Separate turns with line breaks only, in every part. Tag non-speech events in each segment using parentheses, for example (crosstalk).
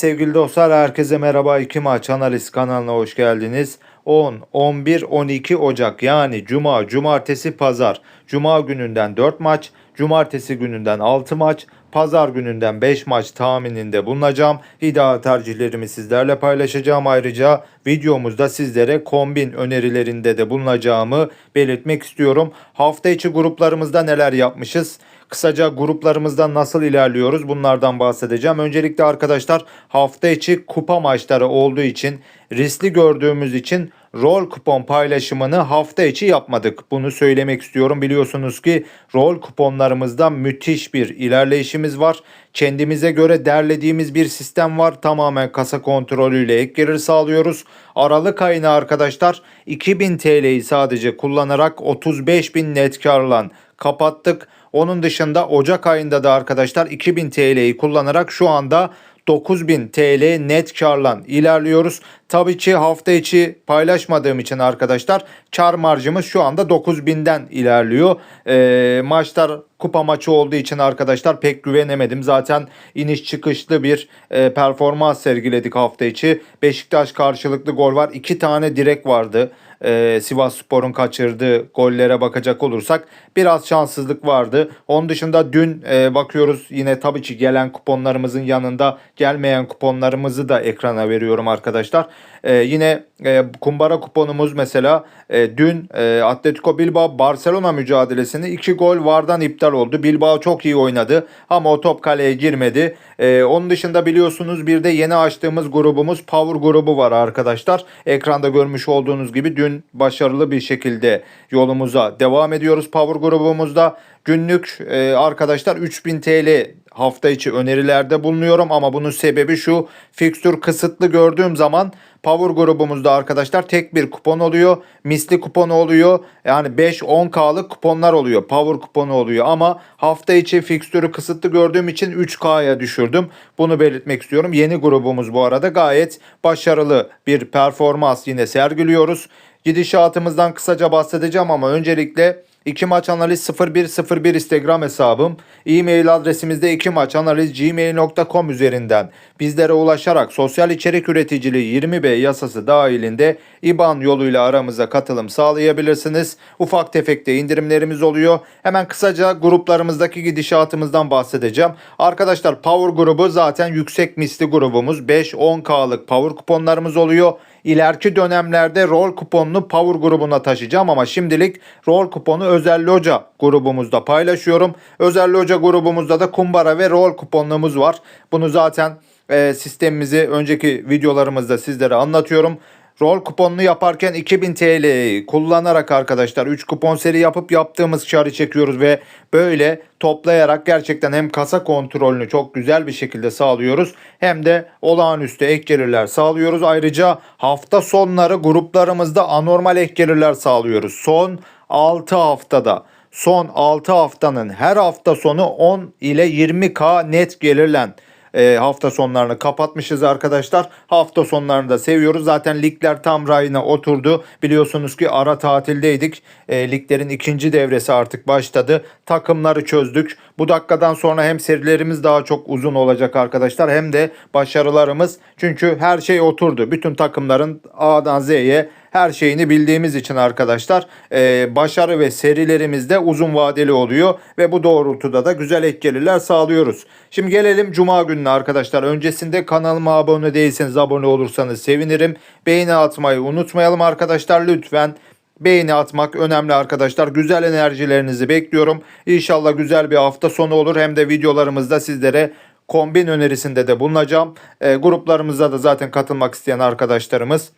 Sevgili dostlar herkese merhaba. İki maç analiz kanalına hoş geldiniz. 10, 11, 12 Ocak yani Cuma, Cumartesi, Pazar. Cuma gününden 4 maç, Cumartesi gününden 6 maç, Pazar gününden 5 maç tahmininde bulunacağım. İdeal tercihlerimi sizlerle paylaşacağım. Ayrıca videomuzda sizlere kombin önerilerinde de bulunacağımı belirtmek istiyorum. Hafta içi gruplarımızda neler yapmışız? Kısaca gruplarımızda nasıl ilerliyoruz bunlardan bahsedeceğim. Öncelikle arkadaşlar hafta içi kupa maçları olduğu için riskli gördüğümüz için rol kupon paylaşımını hafta içi yapmadık. Bunu söylemek istiyorum. Biliyorsunuz ki rol kuponlarımızda müthiş bir ilerleyişimiz var. Kendimize göre derlediğimiz bir sistem var. Tamamen kasa kontrolüyle ek gelir sağlıyoruz. Aralık ayına arkadaşlar 2000 TL'yi sadece kullanarak 35.000 net karla kapattık. Onun dışında Ocak ayında da arkadaşlar 2000 TL'yi kullanarak şu anda 9000 TL net karla ilerliyoruz. Tabii ki hafta içi paylaşmadığım için arkadaşlar kar marjımız şu anda 9000'den ilerliyor. Ee, maçlar kupa maçı olduğu için arkadaşlar pek güvenemedim. Zaten iniş çıkışlı bir e, performans sergiledik hafta içi. Beşiktaş karşılıklı gol var. İki tane direk vardı e, Sivas Spor'un kaçırdığı gollere bakacak olursak biraz şanssızlık vardı. Onun dışında dün e, bakıyoruz yine tabii ki gelen kuponlarımızın yanında gelmeyen kuponlarımızı da ekrana veriyorum arkadaşlar. E, yine e, kumbara kuponumuz mesela e, dün e, Atletico Bilbao Barcelona mücadelesini 2 gol vardan iptal oldu. Bilbao çok iyi oynadı ama o top kaleye girmedi. E, onun dışında biliyorsunuz bir de yeni açtığımız grubumuz Power grubu var arkadaşlar. Ekranda görmüş olduğunuz gibi dün başarılı bir şekilde yolumuza devam ediyoruz Power grubumuzda. Günlük e, arkadaşlar 3000 TL hafta içi önerilerde bulunuyorum ama bunun sebebi şu fikstür kısıtlı gördüğüm zaman Power grubumuzda arkadaşlar tek bir kupon oluyor. Misli kuponu oluyor. Yani 5-10K'lık kuponlar oluyor. Power kuponu oluyor ama hafta içi fikstürü kısıtlı gördüğüm için 3K'ya düşürdüm. Bunu belirtmek istiyorum. Yeni grubumuz bu arada gayet başarılı bir performans yine sergiliyoruz. Gidişatımızdan kısaca bahsedeceğim ama öncelikle İki maç analiz 0101 Instagram hesabım. E-mail adresimizde iki maç analiz gmail.com üzerinden bizlere ulaşarak sosyal içerik üreticiliği 20B yasası dahilinde IBAN yoluyla aramıza katılım sağlayabilirsiniz. Ufak tefek de indirimlerimiz oluyor. Hemen kısaca gruplarımızdaki gidişatımızdan bahsedeceğim. Arkadaşlar Power grubu zaten yüksek misli grubumuz. 5-10K'lık Power kuponlarımız oluyor. İleriki dönemlerde rol kuponunu Power grubuna taşıyacağım ama şimdilik rol kuponu Özel Loca grubumuzda paylaşıyorum. Özel Loca grubumuzda da kumbara ve rol kuponluğumuz var. Bunu zaten e, sistemimizi önceki videolarımızda sizlere anlatıyorum. Rol kuponunu yaparken 2000 TL kullanarak arkadaşlar 3 kupon seri yapıp yaptığımız karı çekiyoruz ve böyle toplayarak gerçekten hem kasa kontrolünü çok güzel bir şekilde sağlıyoruz hem de olağanüstü ek gelirler sağlıyoruz. Ayrıca hafta sonları gruplarımızda anormal ek gelirler sağlıyoruz. Son 6 haftada son 6 haftanın her hafta sonu 10 ile 20k net gelirlen e, hafta sonlarını kapatmışız arkadaşlar. Hafta sonlarını da seviyoruz. Zaten ligler tam rayına oturdu. Biliyorsunuz ki ara tatildeydik. E, liglerin ikinci devresi artık başladı. Takımları çözdük. Bu dakikadan sonra hem serilerimiz daha çok uzun olacak arkadaşlar hem de başarılarımız. Çünkü her şey oturdu. Bütün takımların A'dan Z'ye her şeyini bildiğimiz için arkadaşlar e, başarı ve serilerimiz de uzun vadeli oluyor ve bu doğrultuda da güzel ek sağlıyoruz. Şimdi gelelim Cuma gününe arkadaşlar. Öncesinde kanalıma abone değilseniz abone olursanız sevinirim. Beğeni atmayı unutmayalım arkadaşlar lütfen. Beğeni atmak önemli arkadaşlar. Güzel enerjilerinizi bekliyorum. İnşallah güzel bir hafta sonu olur. Hem de videolarımızda sizlere kombin önerisinde de bulunacağım. E, gruplarımızda da zaten katılmak isteyen arkadaşlarımız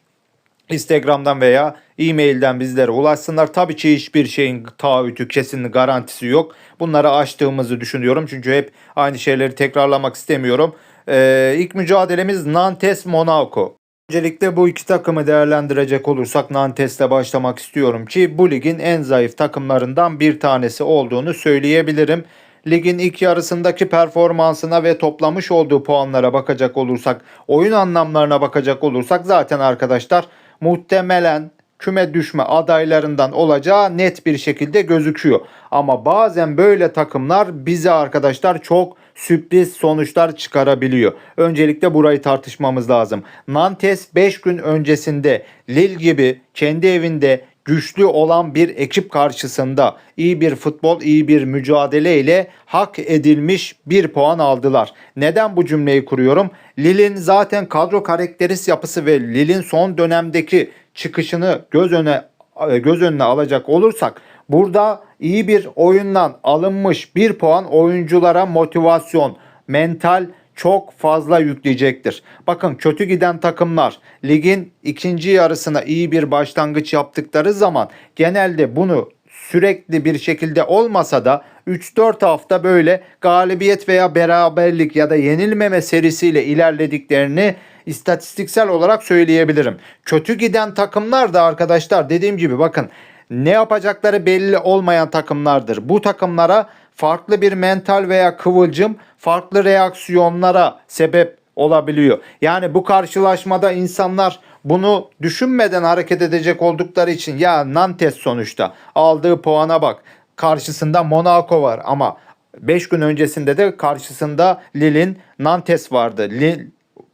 Instagram'dan veya e-mailden bizlere ulaşsınlar. Tabii ki hiçbir şeyin taahhütü, kesin garantisi yok. Bunları açtığımızı düşünüyorum. Çünkü hep aynı şeyleri tekrarlamak istemiyorum. Ee, ilk mücadelemiz Nantes Monaco. Öncelikle bu iki takımı değerlendirecek olursak Nantes'le başlamak istiyorum ki bu ligin en zayıf takımlarından bir tanesi olduğunu söyleyebilirim. Ligin ilk yarısındaki performansına ve toplamış olduğu puanlara bakacak olursak, oyun anlamlarına bakacak olursak zaten arkadaşlar muhtemelen küme düşme adaylarından olacağı net bir şekilde gözüküyor. Ama bazen böyle takımlar bize arkadaşlar çok sürpriz sonuçlar çıkarabiliyor. Öncelikle burayı tartışmamız lazım. Nantes 5 gün öncesinde Lille gibi kendi evinde güçlü olan bir ekip karşısında iyi bir futbol, iyi bir mücadele ile hak edilmiş bir puan aldılar. Neden bu cümleyi kuruyorum? Lille'in zaten kadro karakteris yapısı ve Lille'in son dönemdeki çıkışını göz öne göz önüne alacak olursak burada iyi bir oyundan alınmış bir puan oyunculara motivasyon, mental çok fazla yükleyecektir. Bakın kötü giden takımlar ligin ikinci yarısına iyi bir başlangıç yaptıkları zaman genelde bunu sürekli bir şekilde olmasa da 3-4 hafta böyle galibiyet veya beraberlik ya da yenilmeme serisiyle ilerlediklerini istatistiksel olarak söyleyebilirim. Kötü giden takımlar da arkadaşlar dediğim gibi bakın ne yapacakları belli olmayan takımlardır. Bu takımlara farklı bir mental veya kıvılcım farklı reaksiyonlara sebep olabiliyor. Yani bu karşılaşmada insanlar bunu düşünmeden hareket edecek oldukları için ya Nantes sonuçta aldığı puana bak. Karşısında Monaco var ama 5 gün öncesinde de karşısında Lille'in Nantes vardı. Lille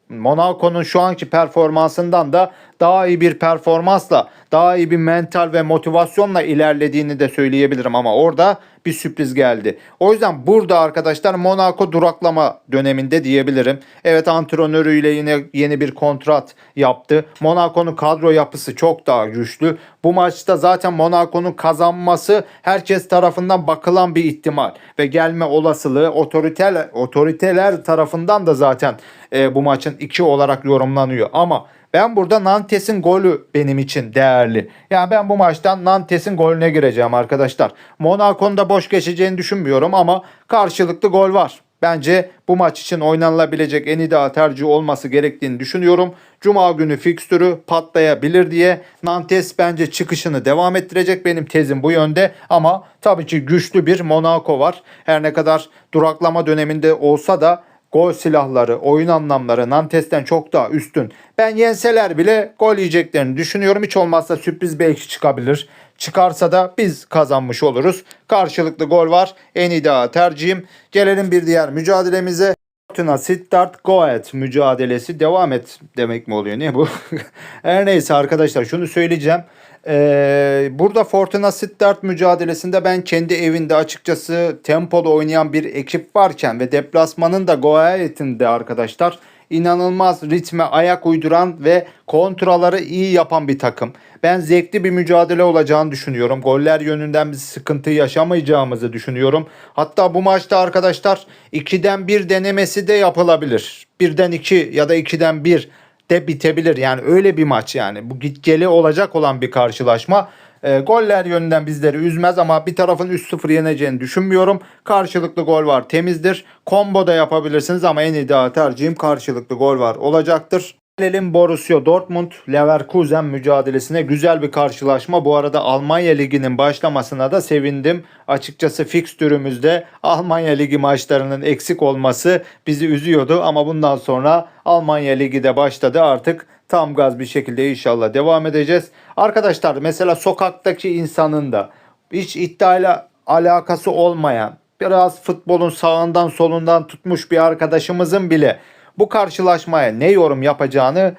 Monaco'nun şu anki performansından da daha iyi bir performansla, daha iyi bir mental ve motivasyonla ilerlediğini de söyleyebilirim ama orada bir sürpriz geldi. O yüzden burada arkadaşlar Monaco duraklama döneminde diyebilirim. Evet antrenörüyle yine yeni bir kontrat yaptı. Monaco'nun kadro yapısı çok daha güçlü. Bu maçta zaten Monaco'nun kazanması herkes tarafından bakılan bir ihtimal ve gelme olasılığı otoriteler otoriteler tarafından da zaten e, bu maçın 2 olarak yorumlanıyor. Ama ben burada Nantes'in golü benim için değerli. Yani ben bu maçtan Nantes'in golüne gireceğim arkadaşlar. Monaco'nun da boş geçeceğini düşünmüyorum ama karşılıklı gol var. Bence bu maç için oynanılabilecek en ideal tercih olması gerektiğini düşünüyorum. Cuma günü fikstürü patlayabilir diye Nantes bence çıkışını devam ettirecek. Benim tezim bu yönde ama tabii ki güçlü bir Monaco var. Her ne kadar duraklama döneminde olsa da gol silahları, oyun anlamları Nantes'ten çok daha üstün. Ben yenseler bile gol yiyeceklerini düşünüyorum. Hiç olmazsa sürpriz belki çıkabilir. Çıkarsa da biz kazanmış oluruz. Karşılıklı gol var. En ideal tercihim. Gelelim bir diğer mücadelemize. Fortuna Sittard Goet mücadelesi devam et demek mi oluyor? Ne bu? (laughs) Her neyse arkadaşlar şunu söyleyeceğim. Ee, burada Fortuna Sittard mücadelesinde ben kendi evinde açıkçası tempolu oynayan bir ekip varken ve deplasmanın da Goet'inde arkadaşlar inanılmaz ritme ayak uyduran ve kontraları iyi yapan bir takım. Ben zevkli bir mücadele olacağını düşünüyorum. Goller yönünden bir sıkıntı yaşamayacağımızı düşünüyorum. Hatta bu maçta arkadaşlar 2'den 1 denemesi de yapılabilir. 1'den 2 ya da 2'den 1 de bitebilir. Yani öyle bir maç yani. Bu gitgeli olacak olan bir karşılaşma. E, goller yönünden bizleri üzmez ama bir tarafın 3-0 yeneceğini düşünmüyorum. Karşılıklı gol var temizdir. Combo da yapabilirsiniz ama en ideal tercihim karşılıklı gol var olacaktır. Gelelim Borussia Dortmund Leverkusen mücadelesine güzel bir karşılaşma. Bu arada Almanya Ligi'nin başlamasına da sevindim. Açıkçası fikstürümüzde Almanya Ligi maçlarının eksik olması bizi üzüyordu ama bundan sonra Almanya Ligi de başladı. Artık tam gaz bir şekilde inşallah devam edeceğiz. Arkadaşlar mesela sokaktaki insanın da hiç iddiayla alakası olmayan biraz futbolun sağından solundan tutmuş bir arkadaşımızın bile bu karşılaşmaya ne yorum yapacağını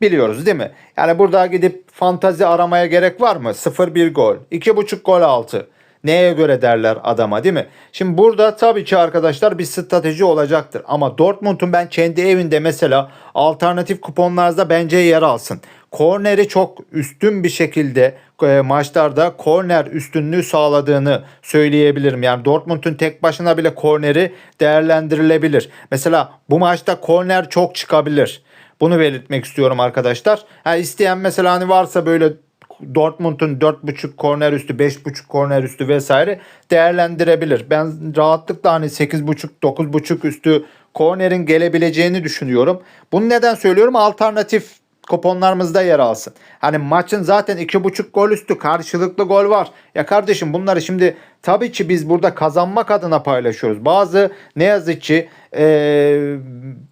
biliyoruz değil mi? Yani burada gidip fantazi aramaya gerek var mı? 0-1 gol, 2.5 gol altı. Neye göre derler adama değil mi? Şimdi burada tabii ki arkadaşlar bir strateji olacaktır. Ama Dortmund'un ben kendi evinde mesela alternatif kuponlarda bence yer alsın. Korneri çok üstün bir şekilde e, maçlarda korner üstünlüğü sağladığını söyleyebilirim. Yani Dortmund'un tek başına bile korneri değerlendirilebilir. Mesela bu maçta korner çok çıkabilir. Bunu belirtmek istiyorum arkadaşlar. Ha, isteyen mesela hani varsa böyle Dortmund'un 4.5 korner üstü, 5.5 korner üstü vesaire değerlendirebilir. Ben rahatlıkla hani 8.5, 9.5 üstü kornerin gelebileceğini düşünüyorum. Bunu neden söylüyorum? Alternatif kuponlarımızda yer alsın. Hani maçın zaten 2.5 gol üstü karşılıklı gol var. Ya kardeşim bunları şimdi tabii ki biz burada kazanmak adına paylaşıyoruz. Bazı ne yazık ki e,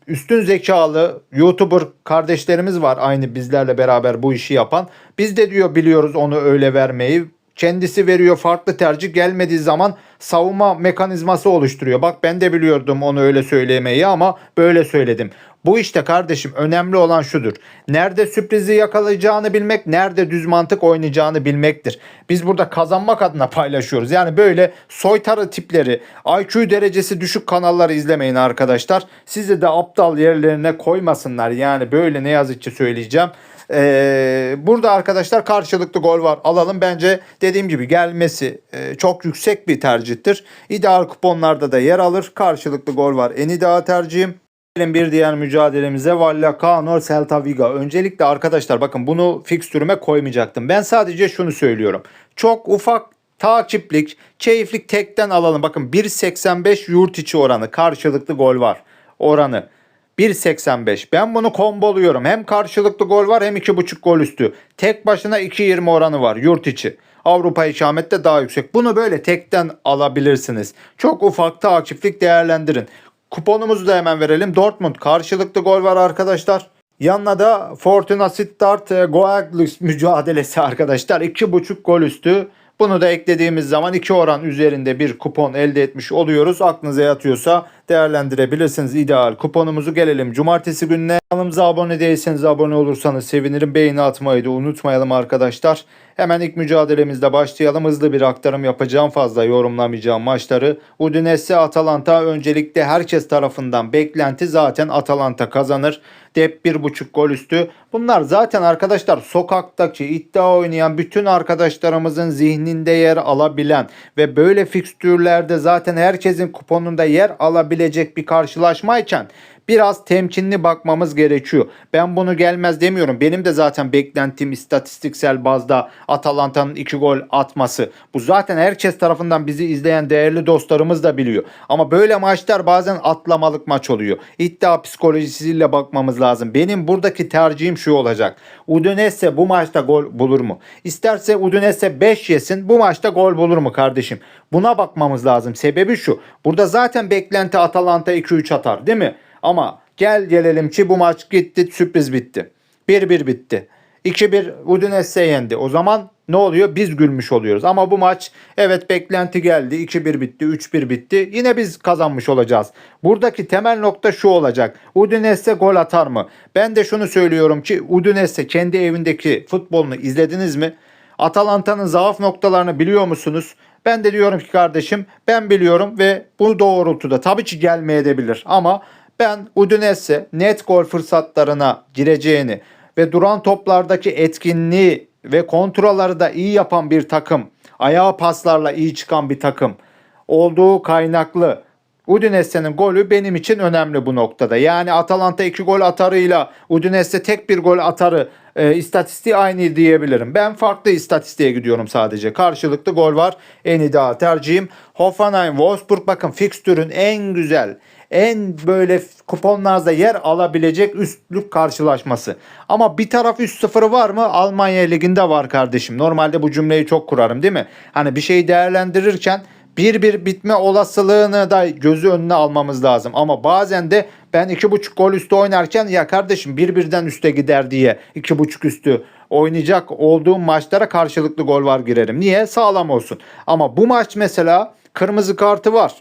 üstün zekalı YouTuber kardeşlerimiz var aynı bizlerle beraber bu işi yapan. Biz de diyor biliyoruz onu öyle vermeyi. Kendisi veriyor farklı tercih gelmediği zaman savunma mekanizması oluşturuyor. Bak ben de biliyordum onu öyle söylemeyi ama böyle söyledim. Bu işte kardeşim önemli olan şudur. Nerede sürprizi yakalayacağını bilmek, nerede düz mantık oynayacağını bilmektir. Biz burada kazanmak adına paylaşıyoruz. Yani böyle soytarı tipleri, IQ derecesi düşük kanalları izlemeyin arkadaşlar. Sizi de aptal yerlerine koymasınlar. Yani böyle ne yazık ki söyleyeceğim. Ee, burada arkadaşlar karşılıklı gol var. Alalım bence dediğim gibi gelmesi e, çok yüksek bir tercihtir. İdeal kuponlarda da yer alır. Karşılıklı gol var. En ideal tercihim. Gelin bir diğer mücadelemize Vallecano Celta Vigo. Öncelikle arkadaşlar bakın bunu fikstürüme koymayacaktım. Ben sadece şunu söylüyorum. Çok ufak takiplik, keyiflik tekten alalım. Bakın 1.85 yurt içi oranı karşılıklı gol var. Oranı 1.85. Ben bunu komboluyorum. Hem karşılıklı gol var hem 2.5 gol üstü. Tek başına 2.20 oranı var yurt içi. Avrupa ikamet daha yüksek. Bunu böyle tekten alabilirsiniz. Çok ufak takiplik değerlendirin. Kuponumuzu da hemen verelim. Dortmund karşılıklı gol var arkadaşlar. Yanına da Fortuna Sittard e, Goaglus mücadelesi (laughs) arkadaşlar. 2.5 gol üstü. Bunu da eklediğimiz zaman 2 oran üzerinde bir kupon elde etmiş oluyoruz. Aklınıza yatıyorsa değerlendirebilirsiniz ideal kuponumuzu. Gelelim cumartesi gününe. Kanalımıza abone değilseniz abone olursanız sevinirim. Beğeni atmayı da unutmayalım arkadaşlar. Hemen ilk mücadelemizde başlayalım. Hızlı bir aktarım yapacağım. Fazla yorumlamayacağım maçları. Udinese Atalanta öncelikle herkes tarafından beklenti zaten Atalanta kazanır. Dep 1.5 gol üstü. Bunlar zaten arkadaşlar sokaktaki iddia oynayan bütün arkadaşlarımızın zihninde yer alabilen ve böyle fikstürlerde zaten herkesin kuponunda yer alabilecek bir karşılaşmayken biraz temkinli bakmamız gerekiyor. Ben bunu gelmez demiyorum. Benim de zaten beklentim istatistiksel bazda Atalanta'nın 2 gol atması. Bu zaten herkes tarafından bizi izleyen değerli dostlarımız da biliyor. Ama böyle maçlar bazen atlamalık maç oluyor. İddia psikolojisiyle bakmamız lazım. Benim buradaki tercihim şu olacak. Udinese bu maçta gol bulur mu? İsterse Udinese 5 yesin bu maçta gol bulur mu kardeşim? Buna bakmamız lazım. Sebebi şu. Burada zaten beklenti Atalanta 2-3 atar değil mi? Ama gel gelelim ki bu maç gitti sürpriz bitti. 1-1 bitti. 2-1 Udinese yendi. O zaman ne oluyor? Biz gülmüş oluyoruz. Ama bu maç evet beklenti geldi. 2-1 bitti, 3-1 bitti. Yine biz kazanmış olacağız. Buradaki temel nokta şu olacak. Udinese gol atar mı? Ben de şunu söylüyorum ki Udinese kendi evindeki futbolunu izlediniz mi? Atalanta'nın zaaf noktalarını biliyor musunuz? Ben de diyorum ki kardeşim ben biliyorum ve bu doğrultuda tabii ki gelmeyebilir ama ben Udinese net gol fırsatlarına gireceğini ve duran toplardaki etkinliği ve kontrolleri da iyi yapan bir takım, ayağa paslarla iyi çıkan bir takım olduğu kaynaklı Udinese'nin golü benim için önemli bu noktada. Yani Atalanta 2 gol atarıyla Udinese tek bir gol atarı e, istatistiği aynı diyebilirim. Ben farklı istatistiğe gidiyorum sadece. Karşılıklı gol var. En ideal tercihim. Hoffenheim, Wolfsburg bakın fikstürün en güzel, en böyle kuponlarda yer alabilecek üstlük karşılaşması. Ama bir taraf üst sıfırı var mı? Almanya Ligi'nde var kardeşim. Normalde bu cümleyi çok kurarım değil mi? Hani bir şeyi değerlendirirken bir bir bitme olasılığını da gözü önüne almamız lazım. Ama bazen de ben iki buçuk gol üstü oynarken ya kardeşim bir birden üste gider diye iki buçuk üstü oynayacak olduğum maçlara karşılıklı gol var girerim. Niye? Sağlam olsun. Ama bu maç mesela kırmızı kartı var.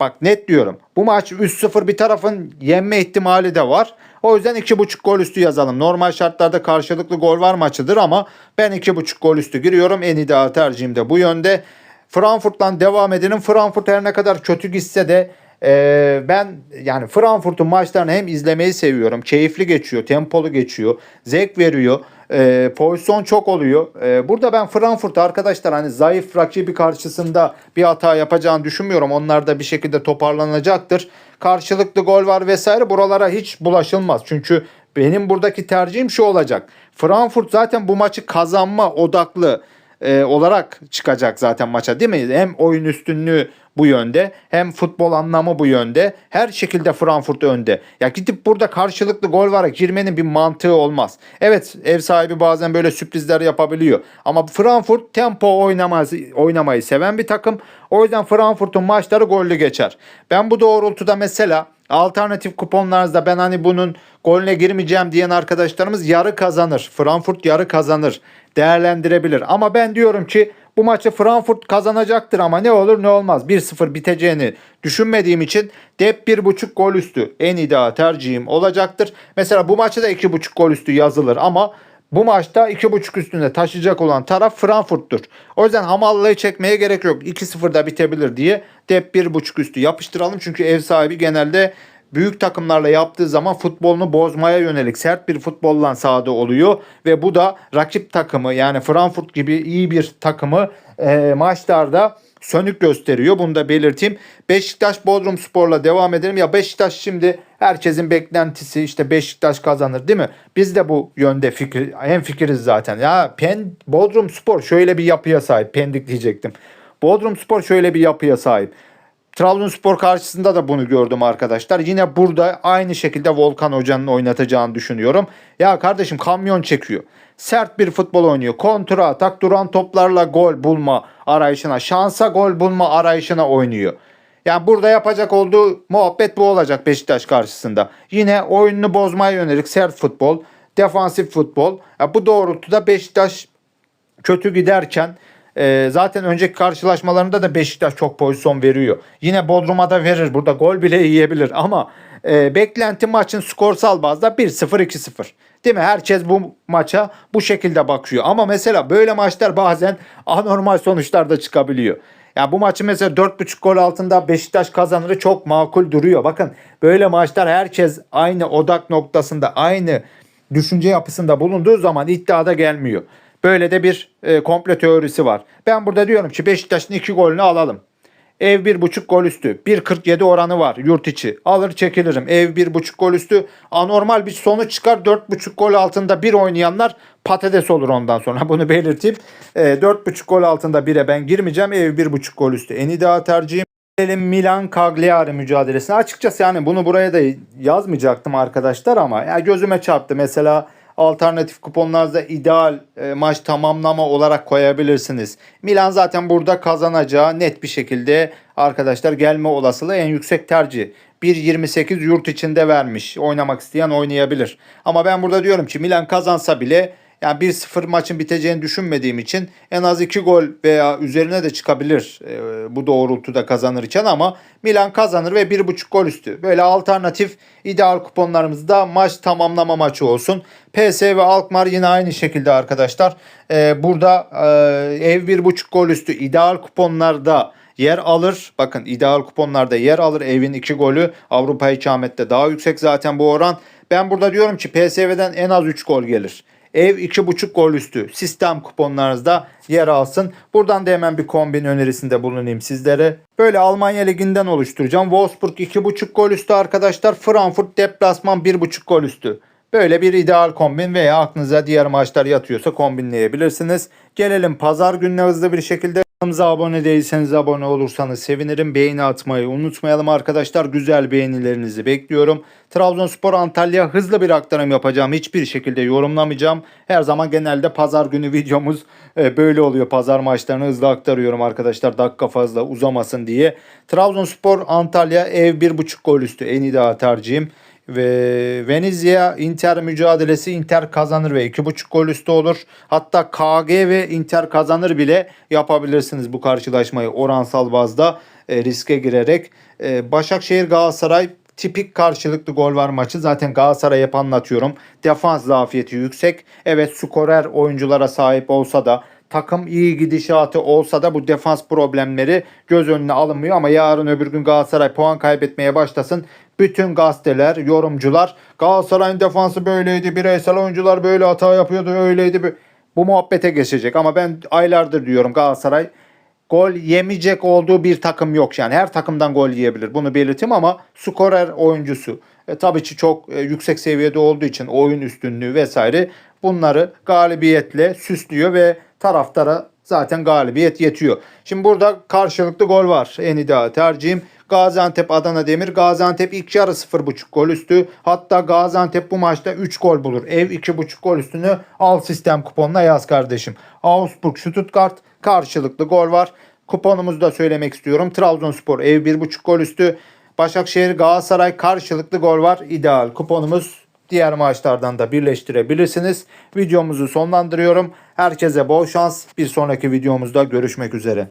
Bak net diyorum. Bu maç 3-0 bir tarafın yenme ihtimali de var. O yüzden 2.5 gol üstü yazalım. Normal şartlarda karşılıklı gol var maçıdır ama ben 2.5 gol üstü giriyorum. En ideal tercihim de bu yönde. Frankfurt'tan devam edelim. Frankfurt her ne kadar kötü gitse de e, ben yani Frankfurt'un maçlarını hem izlemeyi seviyorum. Keyifli geçiyor, tempolu geçiyor, zevk veriyor. E, pozisyon çok oluyor. E, burada ben Frankfurt arkadaşlar hani zayıf rakibi karşısında bir hata yapacağını düşünmüyorum. Onlar da bir şekilde toparlanacaktır. Karşılıklı gol var vesaire buralara hiç bulaşılmaz. Çünkü benim buradaki tercihim şu olacak. Frankfurt zaten bu maçı kazanma odaklı e, olarak çıkacak zaten maça değil mi? Hem oyun üstünlüğü bu yönde hem futbol anlamı bu yönde. Her şekilde Frankfurt önde. Ya gidip burada karşılıklı gol var girmenin bir mantığı olmaz. Evet ev sahibi bazen böyle sürprizler yapabiliyor. Ama Frankfurt tempo oynamayı, oynamayı seven bir takım. O yüzden Frankfurt'un maçları gollü geçer. Ben bu doğrultuda mesela alternatif kuponlarınızda ben hani bunun golüne girmeyeceğim diyen arkadaşlarımız yarı kazanır. Frankfurt yarı kazanır değerlendirebilir. Ama ben diyorum ki Bu maçı Frankfurt kazanacaktır ama ne olur ne olmaz. 1-0 biteceğini düşünmediğim için dep 1.5 gol üstü en ideal tercihim olacaktır. Mesela bu maçta da 2.5 gol üstü yazılır ama bu maçta 2.5 üstünde taşıyacak olan taraf Frankfurt'tur. O yüzden Hamallı'yı çekmeye gerek yok. 2-0'da bitebilir diye dep 1.5 üstü yapıştıralım. Çünkü ev sahibi genelde büyük takımlarla yaptığı zaman futbolunu bozmaya yönelik sert bir futbolla sahada oluyor ve bu da rakip takımı yani Frankfurt gibi iyi bir takımı e, maçlarda sönük gösteriyor. Bunu da belirteyim. Beşiktaş Bodrum Spor'la devam edelim. Ya Beşiktaş şimdi herkesin beklentisi işte Beşiktaş kazanır değil mi? Biz de bu yönde fikir hem fikiriz zaten. Ya Pen Bodrum Spor şöyle bir yapıya sahip. Pendik diyecektim. Bodrum Spor şöyle bir yapıya sahip. Trabzonspor karşısında da bunu gördüm arkadaşlar. Yine burada aynı şekilde Volkan Hoca'nın oynatacağını düşünüyorum. Ya kardeşim kamyon çekiyor. Sert bir futbol oynuyor. Kontra atak duran toplarla gol bulma arayışına, şansa gol bulma arayışına oynuyor. Yani burada yapacak olduğu muhabbet bu olacak Beşiktaş karşısında. Yine oyununu bozmaya yönelik sert futbol, defansif futbol. Ya bu doğrultuda Beşiktaş kötü giderken e, zaten önceki karşılaşmalarında da Beşiktaş çok pozisyon veriyor. Yine Bodrum'a da verir. Burada gol bile yiyebilir ama e, beklenti maçın skorsal bazda 1-0 2-0. Değil mi? Herkes bu maça bu şekilde bakıyor. Ama mesela böyle maçlar bazen anormal sonuçlar da çıkabiliyor. Yani bu maçı mesela 4.5 gol altında Beşiktaş kazanırı çok makul duruyor. Bakın böyle maçlar herkes aynı odak noktasında, aynı düşünce yapısında bulunduğu zaman iddiada gelmiyor. Böyle de bir e, komple teorisi var. Ben burada diyorum ki Beşiktaş'ın 2 golünü alalım. Ev 1.5 gol üstü. 1.47 oranı var yurt içi. Alır çekilirim. Ev 1.5 gol üstü. Anormal bir sonuç çıkar. 4.5 gol altında bir oynayanlar patates olur ondan sonra. (laughs) Bunu belirteyim. E, 4.5 gol altında 1'e ben girmeyeceğim. Ev 1.5 gol üstü. En ideal tercihim. Gelelim Milan Cagliari mücadelesine. Açıkçası yani bunu buraya da yazmayacaktım arkadaşlar ama ya gözüme çarptı. Mesela alternatif kuponlarda ideal e, maç tamamlama olarak koyabilirsiniz. Milan zaten burada kazanacağı net bir şekilde arkadaşlar gelme olasılığı en yüksek tercih. 1.28 yurt içinde vermiş. Oynamak isteyen oynayabilir. Ama ben burada diyorum ki Milan kazansa bile yani 1-0 maçın biteceğini düşünmediğim için en az 2 gol veya üzerine de çıkabilir e, bu doğrultuda kazanır için ama Milan kazanır ve 1.5 gol üstü. Böyle alternatif ideal kuponlarımızda maç tamamlama maçı olsun. PS ve Alkmaar yine aynı şekilde arkadaşlar. E, burada e, ev 1.5 gol üstü ideal kuponlarda yer alır. Bakın ideal kuponlarda yer alır. Evin 2 golü Avrupa ikamette daha yüksek zaten bu oran. Ben burada diyorum ki PSV'den en az 3 gol gelir. Ev 2.5 gol üstü sistem kuponlarınızda yer alsın. Buradan da hemen bir kombin önerisinde bulunayım sizlere. Böyle Almanya Ligi'nden oluşturacağım. Wolfsburg 2.5 gol üstü arkadaşlar. Frankfurt deplasman 1.5 gol üstü. Böyle bir ideal kombin veya aklınıza diğer maçlar yatıyorsa kombinleyebilirsiniz. Gelelim pazar gününe hızlı bir şekilde. Kanalımıza abone değilseniz abone olursanız sevinirim. Beğeni atmayı unutmayalım arkadaşlar. Güzel beğenilerinizi bekliyorum. Trabzonspor Antalya hızlı bir aktarım yapacağım. Hiçbir şekilde yorumlamayacağım. Her zaman genelde pazar günü videomuz e, böyle oluyor. Pazar maçlarını hızlı aktarıyorum arkadaşlar. Dakika fazla uzamasın diye. Trabzonspor Antalya ev 1.5 gol üstü en ideal tercihim ve Venezia Inter mücadelesi Inter kazanır ve 2.5 gol üstü olur. Hatta KG ve Inter kazanır bile yapabilirsiniz bu karşılaşmayı oransal bazda e, riske girerek. E, Başakşehir Galatasaray tipik karşılıklı gol var maçı. Zaten Galatasaray'ı hep anlatıyorum. Defans zafiyeti yüksek. Evet skorer oyunculara sahip olsa da takım iyi gidişatı olsa da bu defans problemleri göz önüne alınmıyor ama yarın öbür gün Galatasaray puan kaybetmeye başlasın. Bütün gazeteler, yorumcular Galatasaray'ın defansı böyleydi, bireysel oyuncular böyle hata yapıyordu, öyleydi. Bu muhabbete geçecek ama ben aylardır diyorum Galatasaray gol yemeyecek olduğu bir takım yok. Yani her takımdan gol yiyebilir. Bunu belirteyim ama skorer oyuncusu. E, tabii ki çok e, yüksek seviyede olduğu için oyun üstünlüğü vesaire bunları galibiyetle süslüyor ve taraftara zaten galibiyet yetiyor. Şimdi burada karşılıklı gol var. En ideal tercihim Gaziantep Adana Demir. Gaziantep ilk yarı 0.5 gol üstü. Hatta Gaziantep bu maçta 3 gol bulur. Ev 2.5 gol üstünü al sistem kuponuna yaz kardeşim. Augsburg Stuttgart karşılıklı gol var. Kuponumuzu da söylemek istiyorum. Trabzonspor ev 1.5 gol üstü. Başakşehir Galatasaray karşılıklı gol var. İdeal kuponumuz Diğer maçlardan da birleştirebilirsiniz. Videomuzu sonlandırıyorum. Herkese bol şans. Bir sonraki videomuzda görüşmek üzere.